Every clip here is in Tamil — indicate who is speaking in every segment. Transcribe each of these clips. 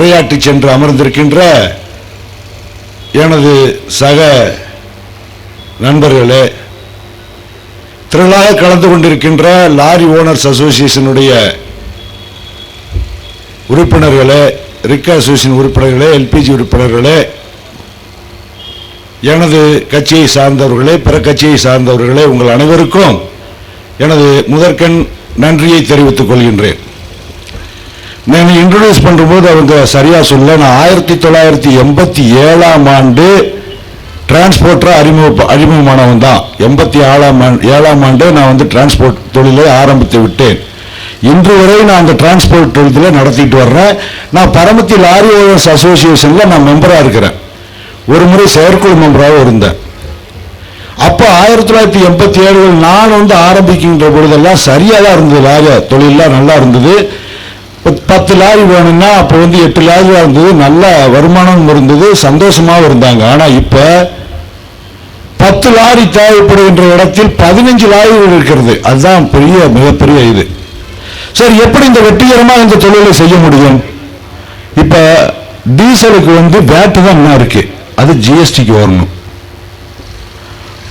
Speaker 1: உரையாற்றி சென்று அமர்ந்திருக்கின்ற எனது சக நண்பர்களே திரளாக கலந்து கொண்டிருக்கின்ற லாரி ஓனர்ஸ் அசோசியேஷனுடைய உறுப்பினர்களே ரிக் அசோசியேஷன் உறுப்பினர்களே எல்பிஜி உறுப்பினர்களே எனது கட்சியை சார்ந்தவர்களே பிற கட்சியை சார்ந்தவர்களே உங்கள் அனைவருக்கும் எனது முதற்கண் நன்றியை தெரிவித்துக் கொள்கின்றேன். நான் இன்ட்ரடியூஸ் பண்ணும்போது அவங்க சரியாக சொல்ல நான் ஆயிரத்தி தொள்ளாயிரத்தி எண்பத்தி ஏழாம் ஆண்டு டிரான்ஸ்போர்ட்டரா அறிமுக அறிமுகமானவன் தான். எண்பத்தி ஏழாம் ஆண்டு ஏழாம் ஆண்டு நான் வந்து டிரான்ஸ்போர்ட் தொழிலை ஆரம்பித்து விட்டேன். இன்று வரை நான் அந்த டிரான்ஸ்போர்ட் தொழிலில் நடத்திட்டு வர்றேன். நான் பரமத்தி லாரி ஓனர்ஸ் அசோசியேஷனில் நான் மெம்பராக இருக்கிறேன். ஒரு முறை செயற்குழு மெம்பராக இருந்தேன். அப்போ ஆயிரத்தி தொள்ளாயிரத்தி எண்பத்தி ஏழில் நான் வந்து ஆரம்பிக்கின்ற பொழுதெல்லாம் சரியாக தான் இருந்தது. லாரி தொழிலெலாம் நல்லா இருந்தது. பத்து லாரி வேணும்னா அப்போ வந்து எட்டு லாரி இருந்தது நல்ல வருமானம் இருந்தது சந்தோஷமாகவும் இருந்தாங்க. ஆனால் இப்போ பத்து லாரி தேவைப்படுகின்ற இடத்தில் பதினஞ்சு லாரிகள் இருக்கிறது. அதுதான் பெரிய மிகப்பெரிய இது. சரி எப்படி இந்த வெற்றிகரமாக இந்த தொழிலை செய்ய முடியும்? இப்போ டீசலுக்கு வந்து வேட்டு தான் என்ன இருக்கு? அது ஜிஎஸ்டிக்கு வரணும்.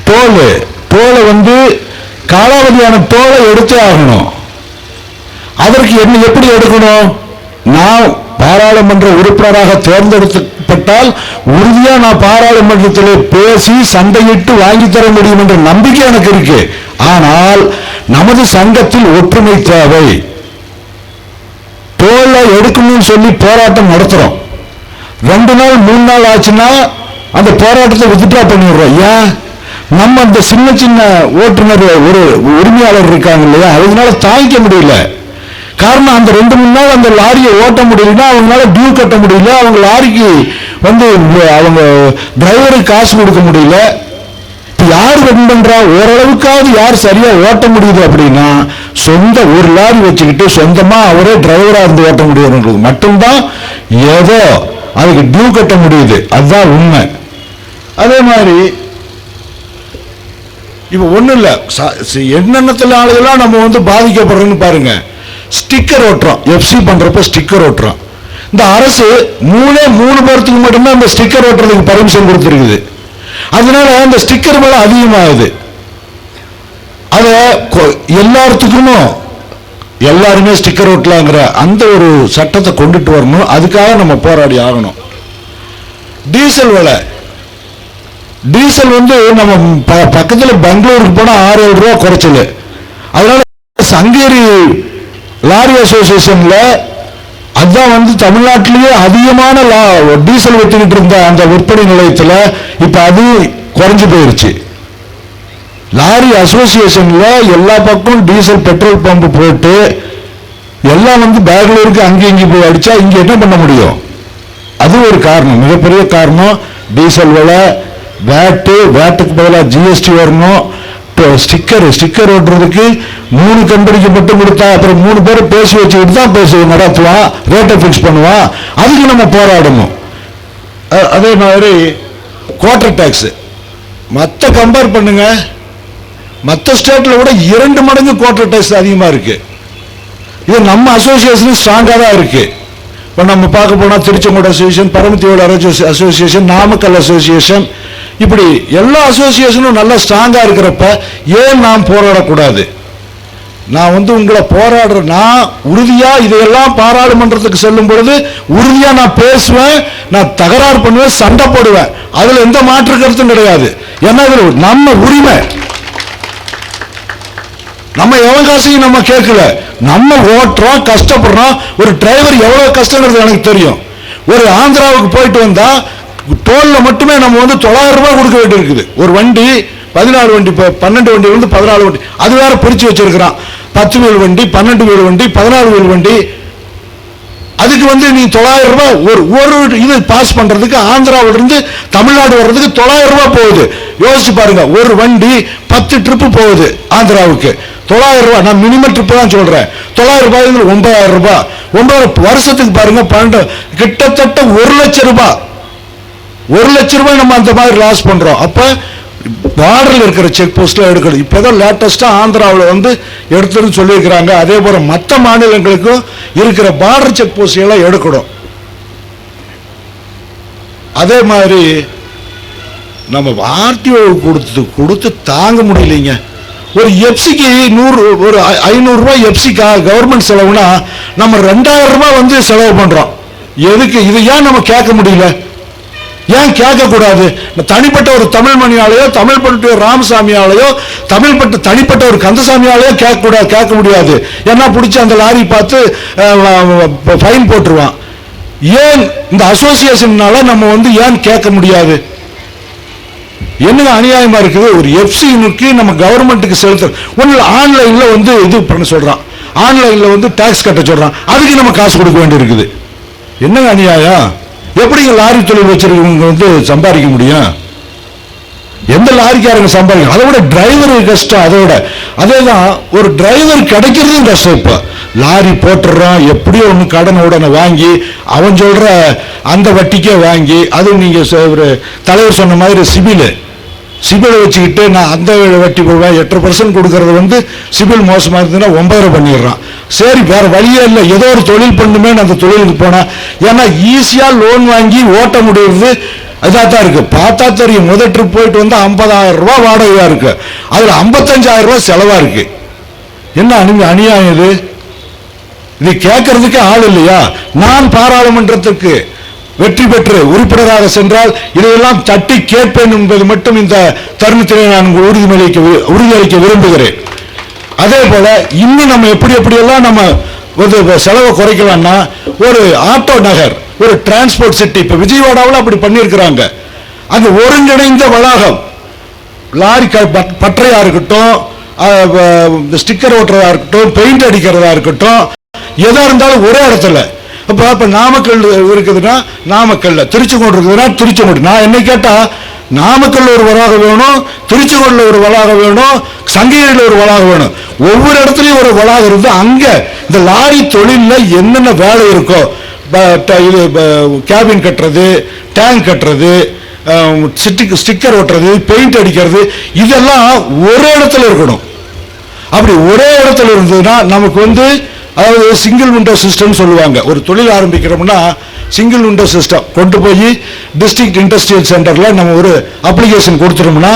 Speaker 1: டோலு டோலை வந்து காலாவதியான டோலை எடுத்தே ஆகணும். அதற்கு என்ன எப்படி எடுக்கணும்? நான் பாராளுமன்ற உறுப்பினராக தேர்ந்தெடுக்கப்பட்டால் உறுதியா நான் பாராளுமன்றத்தில் பேசி சண்டையிட்டு வாங்கி தர முடியும் என்ற நம்பிக்கை எனக்கு இருக்கு. ஆனால் நமது சங்கத்தில் ஒற்றுமை தேவை. தோலை எடுக்கணும்னு சொல்லி போராட்டம் நடத்துறோம். ரெண்டு நாள் மூணு நாள் ஆச்சுன்னா அந்த போராட்டத்தை வித்ட்ரா பண்ணிடுறோம். ஏன்? நம்ம அந்த சின்ன சின்ன ஓட்டுநர் ஒரு உரிமையாளர் இருக்காங்க இல்லையா? அதனால தாங்கிக்க முடியல. காரணம் அந்த ரெண்டு மூணு நாள் அந்த லாரியை ஓட்ட முடியலன்னா அவங்களால டியூ கட்ட முடியல அவங்க லாரிக்கு வந்து அவங்க டிரைவருக்கு காசு கொடுக்க முடியல. இப்போ யார் வின் பண்றா? ஓரளவுக்காவது யார் சரியா ஓட்ட முடியுது அப்படின்னா சொந்த ஒரு லாரி வச்சுக்கிட்டு சொந்தமா அவரே டிரைவரா இருந்து ஓட்ட முடியுதுன்றது மட்டும்தான் ஏதோ அதுக்கு டியூ கட்ட முடியுது. அதுதான் உண்மை. அதே மாதிரி இப்போ ஒன்றும் இல்லை. என்னென்னத்தில் ஆளுகளாக என்னென்னத்துல நம்ம வந்து பாதிக்கப்படுறோன்னு பாருங்கள் ஸ்டிக்கர் ஓட்டுறோம் எஃப்சி பண்ணுறப்ப ஸ்டிக்கர் ஓட்டுறோம் இந்த அரசு மூணே மூணு பேர்த்துக்கு மட்டும்தான் அந்த ஸ்டிக்கர் ஓட்டுறதுக்கு பர்மிஷன் கொடுத்துருக்குது. அதனால அந்த ஸ்டிக்கர் மேலே அதிகமாகுது. அதை கொ- எல்லாருமே ஸ்டிக்கர் ஓட்டலாங்கிற அந்த ஒரு சட்டத்தை கொண்டுட்டு வரணும். அதுக்காக நம்ம போராடி ஆகணும். டீசல் விலை. டீசல் வந்து நம்ம ப- பெங்களூருக்கு போனால் ஆறு ஏழு ரூபா குறைச்சல். அதனால சங்கேரி லாரி அசோசியேஷன்ல அதுதான் வந்து தமிழ்நாட்டிலேயே அதிகமான லா- டீசல் வித்துக்கிட்டு இருந்த அந்த விற்பனை நிலையத்தில் இப்போ அது குறைஞ்சு போயிருச்சு. லாரி அசோசியேஷன்ல எல்லா பக்கம் டீசல் பெட்ரோல் பம்ப் போட்டு எல்லாம் வந்து பெங்களூருக்கு அங்கே இங்கே போய் அடிச்சா இங்கே என்ன பண்ண முடியும்? அது ஒரு காரணம். மிகப்பெரிய காரணம் டீசல் விலை வேட்டு வேட்டுக்கு பதிலாக ஜிஎஸ்டி வரணும். ஸ்டிக்கர் ஸ்டிக்கர் ஓட்டுறதுக்கு மூணு கம்பெனிக்கு மட்டும் கொடுத்தா அப்புறம் மூணு பேர் பேசி வச்சுக்கிட்டு தான் பேசுவோம் நடத்துவான் ரேட்டை ஃபிக்ஸ் பண்ணுவான் அதுக்கு நம்ம போராடணும். அதே மாதிரி குவார்டர் டேக்ஸ் மற்ற கம்பேர் பண்ணுங்க. மற்ற ஸ்டேட்டில் விட இரண்டு மடங்கு குவார்டர் டேக்ஸ் அதிகமாக இருக்கு. இது நம்ம அசோசியேஷன் ஸ்ட்ராங்காக தான் இருக்கு. இப்போ நம்ம பார்க்க போனால் திருச்செங்கோடு அசோசியேஷன் பரமத்தியோட அசோசியேஷன் நாமக்கல் அசோசியேஷன் இப்படி எல்லா அசோசியேஷனும் நல்லா ஸ்ட்ராங்காக இருக்கிறப்ப ஏன் நாம் போராடக்கூடாது? நான் வந்து உங்களை போராடுற நான் உறுதியாக இதையெல்லாம் பாராளுமன்றத்துக்கு செல்லும் பொழுது உறுதியாக நான் பேசுவேன் நான் தகராறு பண்ணுவேன் சண்டை போடுவேன். அதில் எந்த மாற்று கருத்தும் கிடையாது. ஏன்னா இதில் நம்ம உரிமை. நம்ம எவ்வளோ காசையும் நம்ம கேட்கல. நம்ம ஓட்டுறோம் கஷ்டப்படுறோம் ஒரு டிரைவர் எவ்வளோ கஷ்டங்கிறது எனக்கு தெரியும். ஒரு ஆந்திராவுக்கு போயிட்டு வந்தால் டோலில் மட்டுமே நம்ம வந்து தொள்ளாயிரம் ரூபாய் கொடுக்க வேண்டியிருக்குது. ஒரு வண்டி பதினாறு வண்டி இப்போ பன்னெண்டு வண்டி வந்து பதினாலு வண்டி. அது வேற பிரித்து வச்சிருக்கிறான். பத்து வீல் வண்டி பன்னெண்டு வீல் வண்டி பதினாறு வீல் வண்டி. அதுக்கு வந்து நீ தொள்ளாயிரம் ரூபாய் ஒரு ஒரு இது பாஸ் பண்ணுறதுக்கு ஆந்திராவிலிருந்து தமிழ்நாடு வர்றதுக்கு தொள்ளாயிரம் ரூபாய் போகுது. யோசிச்சு பாருங்க ஒரு வண்டி பத்து ட்ரிப்பு போகுது ஆந்திராவுக்கு. தொள்ளாயிரம் ரூபாய் நான் மினிமம் ட்ரிப்பு தான் சொல்கிறேன் தொள்ளாயிரம் ரூபாய் ஒன்பதாயிரம் ரூபாய். ஒன்பதாயிரம் வருஷத்துக்கு பாருங்க பன்னெண்டு கிட்டத்தட்ட ஒரு லட்சம் ரூபாய். ஒரு லட்சம் ரூபாய் நம்ம அந்த மாதிரி லாஸ் பண்ணுறோம் அப்போ பார்டரில் இருக்கிற செக் போஸ்ட்ல எடுக்கணும். இப்பதான் லேட்டஸ்ட்டாக ஆந்திராவில் வந்து எடுத்துன்னு சொல்லியிருக்கிறாங்க. அதே போல் மற்ற மாநிலங்களுக்கும் இருக்கிற பார்டர் செக் போஸ்ட் எல்லாம் எடுக்கணும். அதே மாதிரி நம்ம ஆர்டிஓ கொடுத்து கொடுத்து தாங்க முடியலைங்க. ஒரு எப்சிக்கு நூறு ஒரு ஐ- எப்சிக்கா கவர்மெண்ட் செலவுனா நம்ம ரெண்டாயிரம் ரூபாய் வந்து செலவு பண்ணுறோம் எதுக்கு? இது ஏன் நம்ம கேட்க முடியல? ஏன் கேட்கக்கூடாது? தனிப்பட்ட ஒரு தமிழ் மணியாலேயோ தமிழ் பட்ட ராமசாமியாலேயோ தமிழ் தனிப்பட்ட ஒரு கந்தசாமியாலேயோ கேட்கக்கூடாது கேட்க முடியாது. ஏன்னா பிடிச்சி அந்த லாரி பார்த்து ஃபைன் போட்டுருவான். ஏன் இந்த அசோசியேஷன்னால நம்ம வந்து ஏன் கேட்க முடியாது? என்னங்க அநியாயமா இருக்குது? ஒரு எஃப்சினுக்கு நம்ம கவர்மெண்ட்டுக்கு செலுத்த ஒன்று ஆன்லைன்ல வந்து இது பண்ண சொல்றான். ஆன்லைன்ல வந்து டேக்ஸ் கட்ட சொல்றான். அதுக்கு நம்ம காசு கொடுக்க வேண்டியிருக்குது. என்னங்க அநியாயம்? எப்படிங்க லாரி தொழில் வச்சிருக்கவங்க வந்து சம்பாதிக்க முடியும்? எந்த லாரிக்காரங்க சம்பாதிக்கும் அதை விட டிரைவர் கஷ்டம் அதோட அதே தான் ஒரு டிரைவர் கிடைக்கிறதும் கஷ்டம் இப்போ. லாரி போட்டுடுறான் எப்படியோ ஒன்று கடனை உடனே வாங்கி அவன் சொல்கிற அந்த வட்டிக்கே வாங்கி அதுவும் நீங்கள் ஒரு தலைவர் சொன்ன மாதிரி சிபிலு. சிபிலை வச்சுக்கிட்டு நான் அந்த வட்டி போடுவேன் எட்டரை பர்சன்ட் கொடுக்கறது வந்து சிபில் மோசமாக இருந்ததுன்னா ஒன்பதரை பண்ணிடுறான். சரி வேற வழியே இல்லை. ஏதோ ஒரு தொழில் பண்ணுமே அந்த தொழிலுக்கு போனேன். ஏன்னா ஈஸியாக லோன் வாங்கி ஓட்ட முடியுறது இதாக தான் இருக்கு. பார்த்தா தெரியும். முதல் ட்ரிப் போயிட்டு வந்து ஐம்பதாயிரம் ரூபா வாடகையாக இருக்கு. அதில் ஐம்பத்தஞ்சாயிரம் ரூபா செலவாக இருக்கு. என்ன அணி அநியாயம் இது? இது கேட்கறதுக்கே ஆள் இல்லையா? நான் பாராளுமன்றத்துக்கு வெற்றி பெற்று உறுப்பினராக சென்றால் இதையெல்லாம் தட்டி கேட்பேன் என்பது மட்டும் இந்த தருணத்திலே நான் உறுதிமொழிக்க வி- உறுதியளிக்க விரும்புகிறேன். அதே போல இன்னும் நம்ம எப்படி எப்படியெல்லாம் நம்ம ஒரு செலவை குறைக்கலாம்னா ஒரு ஆட்டோ நகர் ஒரு டிரான்ஸ்போர்ட் சிட்டி இப்போ விஜயவாடாவில் அப்படி பண்ணியிருக்கிறாங்க. அந்த ஒருங்கிணைந்த வளாகம் லாரி க- பட்- இருக்கட்டும் இந்த ஸ்டிக்கர் ஓட்டுறதா இருக்கட்டும் பெயிண்ட் அடிக்கிறதா இருக்கட்டும் எதாக இருந்தாலும் ஒரே இடத்துல அப்போ அப்போ நாமக்கல் இருக்குதுன்னா நாமக்கல்ல திருச்செங்கோடு இருக்குதுன்னா திருச்செங்கோடு. நான் என்ன கேட்டால் நாமக்கல்ல ஒரு வளாகம் வேணும் திருச்செங்கோடுல ஒரு வளாகம் வேணும் சங்ககிரியில் ஒரு வளாகம் வேணும். ஒவ்வொரு இடத்துலையும் ஒரு வளாகம் இருந்து அங்கே இந்த லாரி தொழிலில் என்னென்ன வேலை இருக்கோ ப- ட- இது கேபின் கட்டுறது டேங்க் கட்டுறது ஸ்டிக் ஸ்டிக்கர் ஒட்டுறது பெயிண்ட் அடிக்கிறது இதெல்லாம் ஒரே இடத்துல இருக்கணும். அப்படி ஒரே இடத்துல இருந்ததுன்னா நமக்கு வந்து அதாவது சிங்கிள் விண்டோ சிஸ்டம் சொல்லுவாங்க. ஒரு தொழில் ஆரம்பிக்கிறோம்னா சிங்கிள் விண்டோ சிஸ்டம் கொண்டு போய் டிஸ்ட்ரிக்ட் இண்டஸ்ட்ரியல் சென்டரில் நம்ம ஒரு அப்ளிகேஷன் கொடுத்துட்டோம்னா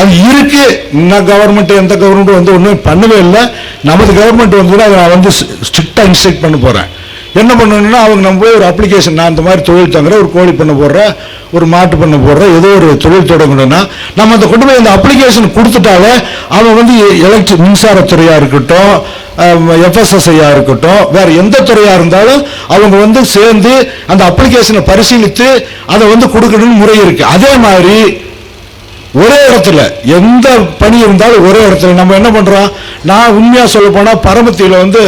Speaker 1: அது இருக்கு. இன்னும் கவர்மெண்ட் எந்த கவர்மெண்ட் வந்து ஒன்றும் பண்ணவே இல்லை. நமது கவர்மெண்ட் வந்து நான் வந்து ஸ்ட்ரிக்டாக இன்ஸ்ட்ரக்ட் பண்ண போகிறேன் என்ன பண்ணணும்னா அவங்க நம்ம போய் ஒரு அப்ளிகேஷன் நான் இந்த மாதிரி தொழில் தங்குறேன் ஒரு கோழி பண்ண போடுறேன் ஒரு மாட்டு பண்ண போடுறேன் ஏதோ ஒரு தொழில் தொடங்கணும்னா நம்ம அந்த கொண்டு போய் அந்த அப்ளிகேஷன் கொடுத்துட்டாலே அவன் வந்து எலக்ட்ரிக் மின்சாரத்துறையாக இருக்கட்டும் எஃப்எஸ்எஸ்ஐயாக இருக்கட்டும் வேறு எந்த துறையாக இருந்தாலும் அவங்க வந்து சேர்ந்து அந்த அப்ளிகேஷனை பரிசீலித்து அதை வந்து கொடுக்கணும்னு முறை இருக்குது அதே மாதிரி ஒரே இடத்துல எந்த பணி இருந்தாலும் ஒரே இடத்துல. நம்ம என்ன பண்ணுறோம் நான் உண்மையாக சொல்ல போனால் பரமத்தியில் வந்து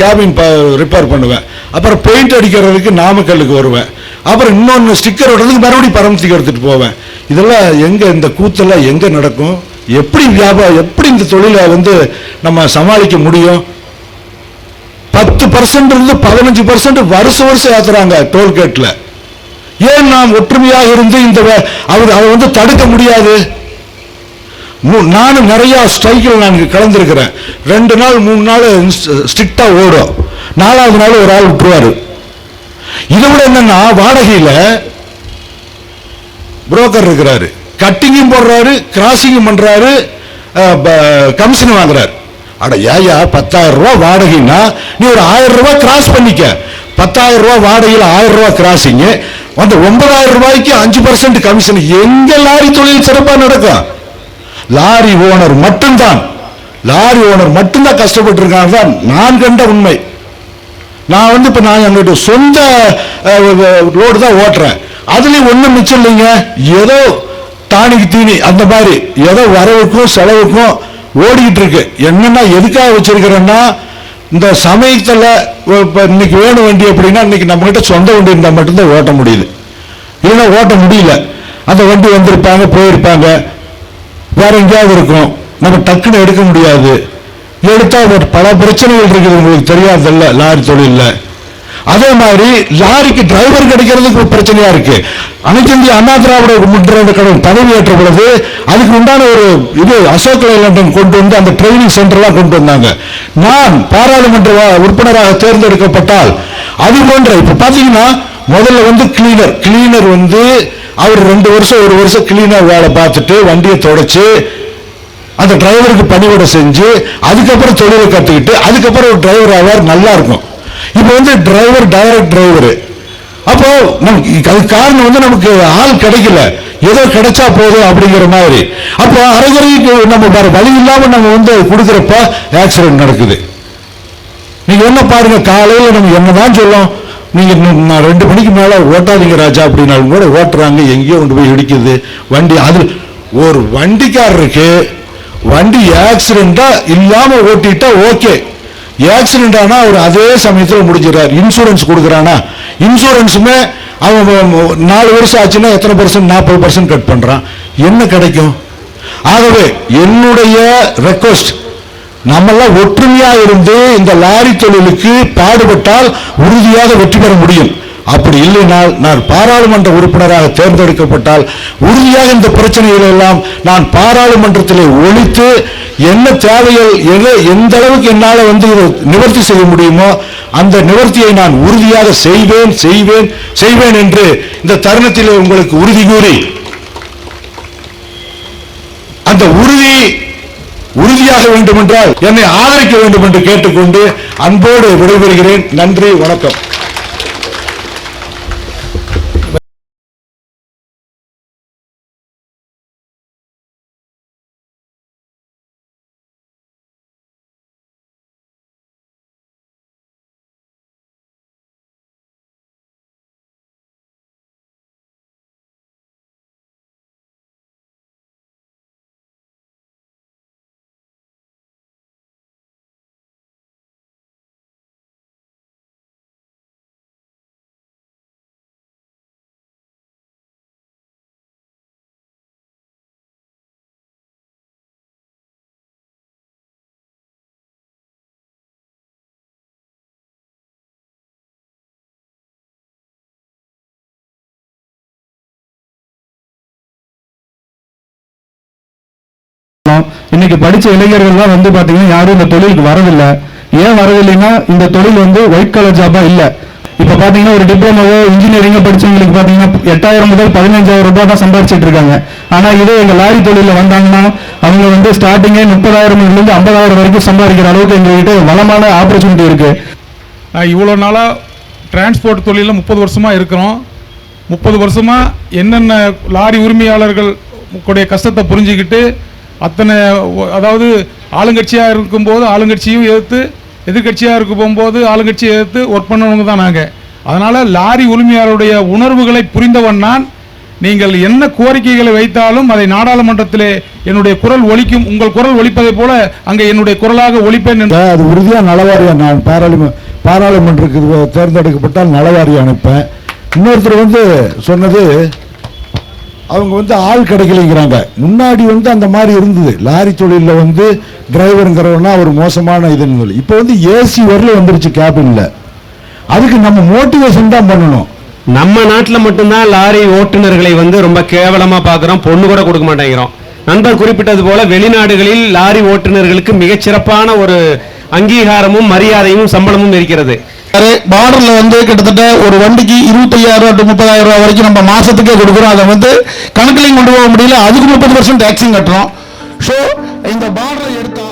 Speaker 1: கேபின் ப ரிப்பேர் பண்ணுவேன். அப்புறம் பெயிண்ட் அடிக்கிறதுக்கு நாமக்கல்லுக்கு வருவேன். அப்புறம் இன்னொன்று ஸ்டிக்கர் விடுறதுக்கு மறுபடியும் பரமத்திக்கு எடுத்துகிட்டு போவேன். இதெல்லாம் எங்கே இந்த கூத்தெல்லாம் எங்கே நடக்கும்? எப்படி வியாபாரம் எப்படி இந்த தொழிலை வந்து நம்ம சமாளிக்க முடியும்? பத்து பர்சன்ட் இருந்து பதினஞ்சு பர்சன்ட் வருஷம் வருஷம் ஏற்றுறாங்க டோல்கேட்டில் ஏன் நாம் ஒற்றுமையாக இருந்து இந்த அவர் அவர் அதை வந்து தடுக்க முடியாது? நானும் நிறையா ஸ்ட்ரைக்கில் நான் கலந்துருக்கிறேன். ரெண்டு நாள் மூணு நாள் ஸ்ட்ரிக்டாக ஓடும். நாலாவது நாள் ஒரு ஆள் விட்டுருவார். இதை விட என்னன்னா வாடகையில் புரோக்கர் இருக்கிறாரு. கட்டிங்கும் போடுறாரு கிராசிங்கும் பண்ணுறாரு கமிஷன் வாங்குறாரு. அட ஏயா பத்தாயிரம் ரூபா வாடகைன்னா நீ ஒரு ஆயிரம் ரூபாய் கிராஸ் பண்ணிக்க. பத்தாயிரம் ரூபா வாடகையில் ஆயிரம் ரூபாய் கிராசிங் அந்த ஒன்பதாயிரம் ரூபாய்க்கு அஞ்சு பர்சன்ட் கமிஷன் எங்க லாரி தொழில் சிறப்பாக நடக்கும் லாரி ஓனர் மட்டும்தான். லாரி ஓனர் மட்டும்தான் கஷ்டப்பட்டு இருக்காங்க தான் நான் கண்ட உண்மை. நான் வந்து இப்போ நான் எங்களுடைய சொந்த ரோடு தான் ஓட்டுறேன். அதுலேயும் ஒன்றும் மிச்சம் இல்லைங்க. ஏதோ தானிக்கு தீனி அந்த மாதிரி. ஏதோ வரவுக்கும் செலவுக்கும் ஓடிக்கிட்டு இருக்கு என்னன்னா எதுக்காக வச்சிருக்கிறேன்னா இந்த சமயத்தில் இப்போ இன்னைக்கு வேணும் வண்டி அப்படின்னா இன்னைக்கு நம்மகிட்ட சொந்த வண்டி இருந்தால் மட்டும்தான் ஓட்ட முடியுது. இல்லைன்னா ஓட்ட முடியல. அந்த வண்டி வந்திருப்பாங்க போயிருப்பாங்க. வேற எங்கேயாவது இருக்கும். நம்ம டக்குன்னு எடுக்க முடியாது. எடுத்தால் பல பிரச்சனைகள் இருக்குது உங்களுக்கு தெரியாதல்ல லாரி தொழிலில். அதே மாதிரி லாரிக்கு டிரைவர் கிடைக்கிறதுக்கு ஒரு பிரச்சனையா இருக்கு. அனைத்து இந்திய அண்ணா திராவிட முன்னேற்ற கழகம் பதவியேற்ற பொழுது அதுக்கு உண்டான ஒரு இது அசோக் லைலண்டன் கொண்டு வந்து அந்த ட்ரைனிங் சென்டர்லாம் கொண்டு வந்தாங்க. நான் பாராளுமன்ற உறுப்பினராக தேர்ந்தெடுக்கப்பட்டால் அது போன்ற இப்ப பாத்தீங்கன்னா முதல்ல வந்து கிளீனர் கிளீனர் வந்து அவர் ரெண்டு வருஷம் ஒரு வருஷம் கிளீனர் வேலை பார்த்துட்டு வண்டியை தொடச்சு அந்த டிரைவருக்கு பணிவிட செஞ்சு அதுக்கப்புறம் தொழிலை கற்றுக்கிட்டு அதுக்கப்புறம் ஒரு டிரைவர் ஆவார் நல்லா இருக்கும். இப்போ வந்து டிரைவர் டைரக்ட் டிரைவரு அப்போ நமக்கு அதுக்கு காரணம் வந்து நமக்கு ஆள் கிடைக்கல. ஏதோ கிடைச்சா போதும் அப்படிங்கிற மாதிரி. அப்போ அரைகுறைக்கு நம்ம வேற வழி இல்லாமல் நம்ம வந்து கொடுக்குறப்ப ஆக்சிடென்ட் நடக்குது. நீங்க என்ன பாருங்க காலையில் நம்ம என்னதான் சொல்லும். நீங்க நான் ரெண்டு மணிக்கு மேல ஓட்டாதீங்க ராஜா அப்படின்னாலும் கூட ஓட்டுறாங்க. எங்கேயோ கொண்டு போய் இடிக்குது. வண்டி அது ஒரு வண்டிக்காரருக்கு வண்டி ஆக்சிடெண்ட்டாக இல்லாம ஓட்டிட்டா ஓகே ஆக்சிடென்ட் ஆனா அவர் அதே சமயத்தில் முடிஞ்சிடறார். இன்சூரன்ஸ் கொடுக்குறானா? இன்சூரன்ஸுமே அவன் நாலு வருஷம் ஆச்சுன்னா எத்தனை பர்சன்ட் நாற்பது பர்சன்ட் கட் பண்ணுறான் என்ன கிடைக்கும்? ஆகவே என்னுடைய ரெக்வஸ்ட் நம்மெல்லாம் ஒற்றுமையாக இருந்து இந்த லாரி தொழிலுக்கு பாடுபட்டால் உறுதியாக வெற்றி பெற முடியும். அப்படி இல்லைனால் நான் பாராளுமன்ற உறுப்பினராக தேர்ந்தெடுக்கப்பட்டால் உறுதியாக இந்த பிரச்சனைகளெல்லாம் நான் பாராளுமன்றத்திலே ஒழித்து என்ன தேவைகள் எதை எந்த அளவுக்கு என்னால் வந்து இதை நிவர்த்தி செய்ய முடியுமோ அந்த நிவர்த்தியை நான் உறுதியாக செய்வேன் செய்வேன் செய்வேன் என்று இந்த தருணத்திலே உங்களுக்கு உறுதி கூறி அந்த உறுதி உறுதியாக வேண்டும் என்றால் என்னை ஆதரிக்க வேண்டும் என்று கேட்டுக்கொண்டு அன்போடு விடைபெறுகிறேன். நன்றி வணக்கம்.
Speaker 2: இன்னைக்கு படிச்ச இளைஞர்கள் தான் வந்து பாத்தீங்கன்னா யாரும் இந்த தொழிலுக்கு வரதில்லை ஏன் வரதில்லைன்னா இந்த தொழில் வந்து ஒயிட் கலர் ஜாபா இல்ல. இப்ப பாத்தீங்கன்னா ஒரு டிப்ளமோவோ இன்ஜினியரிங்கோ படிச்சவங்களுக்கு பாத்தீங்கன்னா எட்டாயிரம் முதல் பதினஞ்சாயிரம் ரூபாய் தான் சம்பாதிச்சிட்டு இருக்காங்க. ஆனா இதே எங்க லாரி தொழில வந்தாங்கன்னா அவங்க வந்து ஸ்டார்டிங்கே முப்பதாயிரம் இருந்து ஐம்பதாயிரம் வரைக்கும் சம்பாதிக்கிற அளவுக்கு எங்ககிட்ட வளமான ஆப்பர்ச்சுனிட்டி இருக்கு.
Speaker 3: நான் இவ்வளோ நாளாக டிரான்ஸ்போர்ட் தொழிலில் முப்பது வருஷமாக இருக்கிறோம். முப்பது வருஷமாக என்னென்ன லாரி உரிமையாளர்கள் கஷ்டத்தை புரிஞ்சுக்கிட்டு அத்தனை அதாவது ஆளுங்கட்சியாக இருக்கும்போது ஆளுங்கட்சியும் எதிர்த்து எதிர்க்கட்சியாக இருக்க போகும்போது ஆளுங்கட்சியை எதிர்த்து ஒர்க் பண்ணவங்க தான் நாங்கள் அதனால் லாரி உரிமையாளருடைய உணர்வுகளை புரிந்தவன் நான். நீங்கள் என்ன கோரிக்கைகளை வைத்தாலும் அதை நாடாளுமன்றத்திலே என்னுடைய குரல் ஒழிக்கும் உங்கள் குரல் ஒழிப்பதை போல அங்கே என்னுடைய குரலாக ஒழிப்பேன் என்று
Speaker 1: அது உறுதியாக நலவாரியா? நான் பாராளும பாராளுமன்றத்துக்கு தேர்ந்தெடுக்கப்பட்டால் நலவாரியா அனுப்பேன். இன்னொருத்தர் வந்து சொன்னது அவங்க வந்து ஆள் கிடைக்கலைங்கிறாங்க. முன்னாடி வந்து அந்த மாதிரி இருந்தது. லாரி தொழிலில் வந்து டிரைவருங்கிறவனா ஒரு மோசமான இதுன்னு சொல்லி. இப்போ வந்து ஏசி வரல வந்துருச்சு கேபினில். அதுக்கு நம்ம மோட்டிவேஷன் தான் பண்ணணும்.
Speaker 4: நம்ம நாட்டில் மட்டும்தான் லாரி ஓட்டுநர்களை வந்து ரொம்ப கேவலமாக பார்க்குறோம். பொண்ணு கூட கொடுக்க மாட்டேங்கிறோம். நண்பர் குறிப்பிட்டது போல வெளிநாடுகளில் லாரி ஓட்டுநர்களுக்கு மிகச்சிறப்பான ஒரு அங்கீகாரமும் மரியாதையும் சம்பளமும் இருக்கிறது.
Speaker 5: பார்டர்ல வந்து கிட்டத்தட்ட ஒரு வண்டிக்கு இருபத்தையாயிரம் ரூபாய் டு முப்பதாயிரம் ரூபாய் வரைக்கும் நம்ம மாசத்துக்கே கொடுக்குறோம். அதை வந்து கணக்குலையும் கொண்டு போக முடியல. அதுக்கு முப்பது பர்சன்ட் டேக்ஸும் கட்டுறோம். ஸோ இந்த பார்டரை எடுத்தா